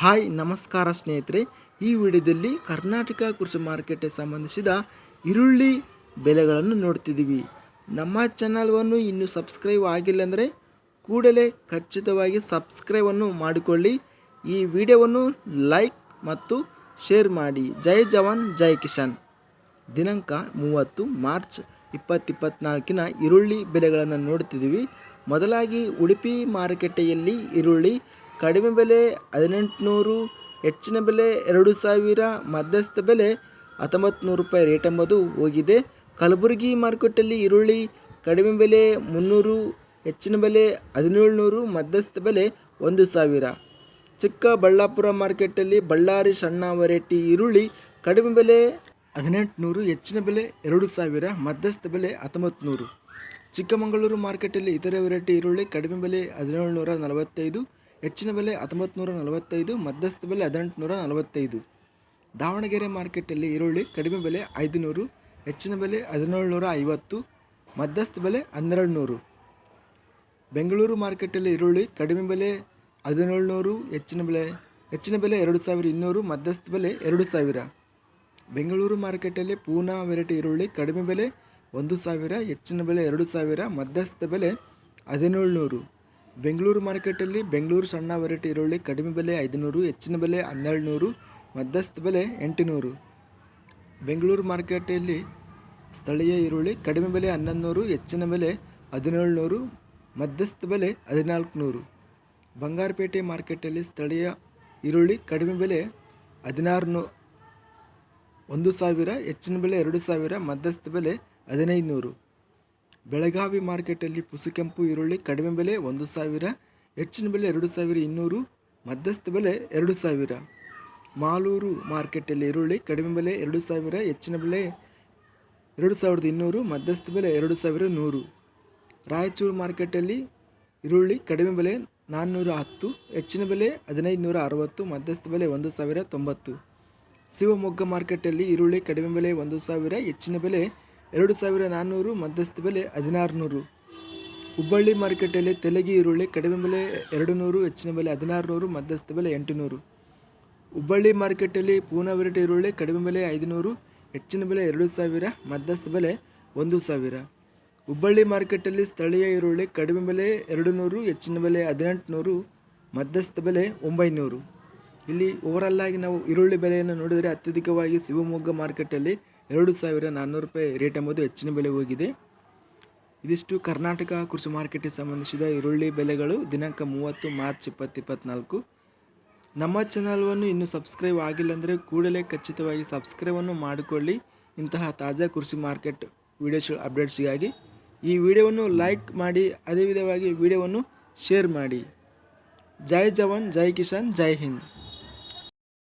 Hi, ನಮಸ್ಕಾರ ಸ್ನೇಹಿತರೆ. ಈ ವಿಡಿಯೋದಲ್ಲಿ ಕರ್ನಾಟಕ ಕೃಷಿ ಮಾರುಕಟ್ಟೆ ಸಂಬಂಧಿಸಿದ ಈರುಳ್ಳಿ ಬೆಲೆಗಳನ್ನು ನೋಡ್ತಿದ್ದೀವಿ. ನಮ್ಮ ಚಾನಲ್ವನ್ನು ಇನ್ನೂ ಸಬ್ಸ್ಕ್ರೈಬ್ ಆಗಿಲ್ಲ ಅಂದರೆ ಕೂಡಲೇ ಖಚಿತವಾಗಿ ಸಬ್ಸ್ಕ್ರೈಬನ್ನು ಮಾಡಿಕೊಳ್ಳಿ. ಈ ವಿಡಿಯೋವನ್ನು ಲೈಕ್ ಮತ್ತು ಶೇರ್ ಮಾಡಿ. ಜೈ ಜವಾನ್, ಜೈ ಕಿಶನ್ ದಿನಾಂಕ ಮೂವತ್ತು ಮಾರ್ಚ್ ಇಪ್ಪತ್ತಿಪ್ಪತ್ನಾಲ್ಕಿನ ಈರುಳ್ಳಿ ಬೆಲೆಗಳನ್ನು ನೋಡ್ತಿದ್ದೀವಿ. ಮೊದಲಾಗಿ ಉಡುಪಿ ಮಾರುಕಟ್ಟೆಯಲ್ಲಿ ಈರುಳ್ಳಿ ಕಡಿಮೆ ಬೆಲೆ ಹದಿನೆಂಟುನೂರು, ಹೆಚ್ಚಿನ ಬೆಲೆ ಎರಡು ಸಾವಿರ, ಮಧ್ಯಸ್ಥ ಬೆಲೆ ಹತ್ತೊಂಬತ್ತು ನೂರು ರೂಪಾಯಿ ರೇಟ್ ಎಂಬುದು ಹೋಗಿದೆ. ಕಲಬುರಗಿ ಮಾರುಕಟ್ಟೆಯಲ್ಲಿ ಈರುಳ್ಳಿ ಕಡಿಮೆ ಬೆಲೆ ಮುನ್ನೂರು, ಹೆಚ್ಚಿನ ಬೆಲೆ ಹದಿನೇಳುನೂರು, ಮಧ್ಯಸ್ಥ ಬೆಲೆ ಒಂದು ಸಾವಿರ. ಚಿಕ್ಕಬಳ್ಳಾಪುರ ಮಾರ್ಕೆಟಲ್ಲಿ ಬಳ್ಳಾರಿ ಸಣ್ಣ ವೆರೈಟಿ ಈರುಳ್ಳಿ ಕಡಿಮೆ ಬೆಲೆ ಹದಿನೆಂಟುನೂರು, ಹೆಚ್ಚಿನ ಬೆಲೆ ಎರಡು ಸಾವಿರ, ಮಧ್ಯಸ್ಥ ಬೆಲೆ ಹತ್ತೊಂಬತ್ತು ನೂರು ಚಿಕ್ಕಮಗಳೂರು ಮಾರ್ಕೆಟಲ್ಲಿ ಇತರೆ ವೆರೈಟಿ ಈರುಳ್ಳಿ ಕಡಿಮೆ ಬೆಲೆ ಹದಿನೇಳು ನೂರ ನಲವತ್ತೈದು ಹೆಚ್ಚಿನ ಬೆಲೆ ಹತ್ತೊಂಬತ್ತು ನಲವತ್ತೈದು, ಮಧ್ಯಸ್ಥ ಬೆಲೆ ಹದಿನೆಂಟು ನೂರ ನಲವತ್ತೈದು. ದಾವಣಗೆರೆ ಮಾರ್ಕೆಟಲ್ಲಿ ಈರುಳ್ಳಿ ಕಡಿಮೆ ಬೆಲೆ ಐದು ನೂರು ಹೆಚ್ಚಿನ ಬೆಲೆ ಹದಿನೇಳು ನೂರ ಐವತ್ತು, ಮಧ್ಯಸ್ಥ ಬೆಲೆ ಹನ್ನೆರಡು ನೂರು ಬೆಂಗಳೂರು ಮಾರ್ಕೆಟಲ್ಲಿ ಈರುಳ್ಳಿ ಕಡಿಮೆ ಬೆಲೆ ಹದಿನೇಳು ನೂರು ಹೆಚ್ಚಿನ ಬೆಲೆ ಹೆಚ್ಚಿನ ಬೆಲೆ ಎರಡು ಸಾವಿರ ಇನ್ನೂರು, ಮಧ್ಯಸ್ಥ ಬೆಲೆ ಎರಡು ಸಾವಿರ. ಬೆಂಗಳೂರು ಮಾರ್ಕೆಟಲ್ಲಿ ಪೂನಾ ವೆರೈಟಿ ಈರುಳ್ಳಿ ಕಡಿಮೆ ಬೆಲೆ ಒಂದು ಸಾವಿರ, ಹೆಚ್ಚಿನ ಬೆಲೆ ಎರಡು ಸಾವಿರ, ಮಧ್ಯಸ್ಥ ಬೆಲೆ ಹದಿನೇಳು ನೂರು ಬೆಂಗಳೂರು ಮಾರ್ಕೆಟಲ್ಲಿ ಬೆಂಗಳೂರು ಸಣ್ಣ ವೆರೈಟಿ ಈರುಳ್ಳಿ, ಕಡಿಮೆ ಬೆಲೆ ಐದುನೂರು, ಹೆಚ್ಚಿನ ಬೆಲೆ ಹನ್ನೆರಡು ನೂರು ಮಧ್ಯಸ್ಥ ಬೆಲೆ ಎಂಟುನೂರು. ಬೆಂಗಳೂರು ಮಾರ್ಕೆಟಲ್ಲಿ ಸ್ಥಳೀಯ ಈರುಳ್ಳಿ, ಕಡಿಮೆ ಬೆಲೆ ಹನ್ನೊಂದು ನೂರು ಹೆಚ್ಚಿನ ಬೆಲೆ ಹದಿನೇಳು ನೂರು ಮಧ್ಯಸ್ಥ ಬೆಲೆ ಹದಿನಾಲ್ಕು ನೂರು ಬಂಗಾರಪೇಟೆ ಮಾರ್ಕೆಟಲ್ಲಿ ಸ್ಥಳೀಯ ಈರುಳ್ಳಿ, ಕಡಿಮೆ ಬೆಲೆ ಹದಿನಾರು ನೂ ಒಂದು ಸಾವಿರ, ಹೆಚ್ಚಿನ ಬೆಲೆ ಎರಡು ಸಾವಿರ, ಮಧ್ಯಸ್ಥ ಬೆಲೆ ಹದಿನೈದು ನೂರು ಬೆಳಗಾವಿ ಮಾರ್ಕೆಟಲ್ಲಿ ಪುಸುಕೆಂಪು ಈರುಳ್ಳಿ ಕಡಿಮೆ ಬೆಲೆ ಒಂದು ಸಾವಿರ, ಹೆಚ್ಚಿನ ಬೆಲೆ ಎರಡು ಸಾವಿರ ಇನ್ನೂರು, ಮಧ್ಯಸ್ಥ ಬೆಲೆ ಎರಡು ಸಾವಿರ. ಮಾಲೂರು ಮಾರ್ಕೆಟಲ್ಲಿ ಈರುಳ್ಳಿ ಕಡಿಮೆ ಬೆಲೆ ಎರಡು ಸಾವಿರ, ಹೆಚ್ಚಿನ ಬೆಲೆ ಎರಡು ಸಾವಿರದ ಇನ್ನೂರು, ಮಧ್ಯಸ್ಥ ಬೆಲೆ ಎರಡು ಸಾವಿರ ನೂರು. ರಾಯಚೂರು ಮಾರ್ಕೆಟಲ್ಲಿ ಈರುಳ್ಳಿ ಕಡಿಮೆ ಬೆಲೆ ನಾನ್ನೂರ ಹತ್ತು, ಹೆಚ್ಚಿನ ಬೆಲೆ ಹದಿನೈದು ನೂರ ಅರವತ್ತು, ಮಧ್ಯಸ್ಥ ಬೆಲೆ ಒಂದು ಸಾವಿರ ತೊಂಬತ್ತು. ಶಿವಮೊಗ್ಗ ಮಾರ್ಕೆಟಲ್ಲಿ ಈರುಳ್ಳಿ ಕಡಿಮೆ ಬೆಲೆ ಒಂದು ಸಾವಿರ, ಹೆಚ್ಚಿನ ಬೆಲೆ ಎರಡು ಸಾವಿರ ನಾನ್ನೂರು ಮಧ್ಯಸ್ಥ ಬೆಲೆ ಹದಿನಾರು ನೂರು ಹುಬ್ಬಳ್ಳಿ ಮಾರುಕಟ್ಟೆಯಲ್ಲಿ ತೆಲಗಿ ಈರುಳ್ಳಿ ಕಡಿಮೆ ಬೆಲೆ ಎರಡು ನೂರು ಹೆಚ್ಚಿನ ಬೆಲೆ ಹದಿನಾರು ನೂರು ಮಧ್ಯಸ್ಥ ಬೆಲೆ ಎಂಟುನೂರು. ಹುಬ್ಬಳ್ಳಿ ಮಾರುಕಟ್ಟೆಯಲ್ಲಿ ಪೂನಾ ವೆರೈಟಿ ಈರುಳ್ಳಿ ಕಡಿಮೆ ಬೆಲೆ ಐದುನೂರು, ಹೆಚ್ಚಿನ ಬೆಲೆ ಎರಡು ಸಾವಿರ, ಮಧ್ಯಸ್ಥ ಬೆಲೆ ಒಂದು ಸಾವಿರ. ಹುಬ್ಬಳ್ಳಿ ಮಾರ್ಕೆಟಲ್ಲಿ ಸ್ಥಳೀಯ ಈರುಳ್ಳಿ ಕಡಿಮೆ ಬೆಲೆ ಎರಡು ನೂರು ಹೆಚ್ಚಿನ ಬೆಲೆ ಹದಿನೆಂಟು ನೂರು ಮಧ್ಯಸ್ಥ ಬೆಲೆ ಒಂಬೈನೂರು. ಇಲ್ಲಿ ಓವರಲ್ಲಾಗಿ ಆಗಿ ನಾವು ಈರುಳ್ಳಿ ಬೆಲೆಯನ್ನು ನೋಡಿದರೆ ಅತ್ಯಧಿಕವಾಗಿ ಶಿವಮೊಗ್ಗ ಮಾರ್ಕೆಟಲ್ಲಿ ಎರಡು ಸಾವಿರ ನಾನ್ನೂರು ರೂಪಾಯಿ ರೇಟ್ ಎಂಬುದು ಹೆಚ್ಚಿನ ಬೆಲೆ ಹೋಗಿದೆ. ಇದಿಷ್ಟು ಕರ್ನಾಟಕ ಕೃಷಿ ಮಾರ್ಕೆಟ್ಗೆ ಸಂಬಂಧಿಸಿದ ಈರುಳ್ಳಿ ಬೆಲೆಗಳು ದಿನಾಂಕ ಮೂವತ್ತು ಮಾರ್ಚ್ ಇಪ್ಪತ್ತು ಇಪ್ಪತ್ತ್ನಾಲ್ಕು ನಮ್ಮ ಚಾನಲ್ವನ್ನು ಇನ್ನೂ ಸಬ್ಸ್ಕ್ರೈಬ್ ಆಗಿಲ್ಲ ಅಂದರೆ ಕೂಡಲೇ ಖಚಿತವಾಗಿ ಸಬ್ಸ್ಕ್ರೈಬನ್ನು ಮಾಡಿಕೊಳ್ಳಿ. ಇಂತಹ ತಾಜಾ ಕೃಷಿ ಮಾರ್ಕೆಟ್ ವೀಡಿಯೋಸ್ ಅಪ್ಡೇಟ್ಸ್ಗಾಗಿ ಈ ವಿಡಿಯೋವನ್ನು ಲೈಕ್ ಮಾಡಿ, ಅದೇ ವಿಧವಾಗಿ ವಿಡಿಯೋವನ್ನು ಶೇರ್ ಮಾಡಿ. ಜೈ ಜವಾನ್, ಜೈ ಕಿಶನ್ ಜೈ ಹಿಂದ್.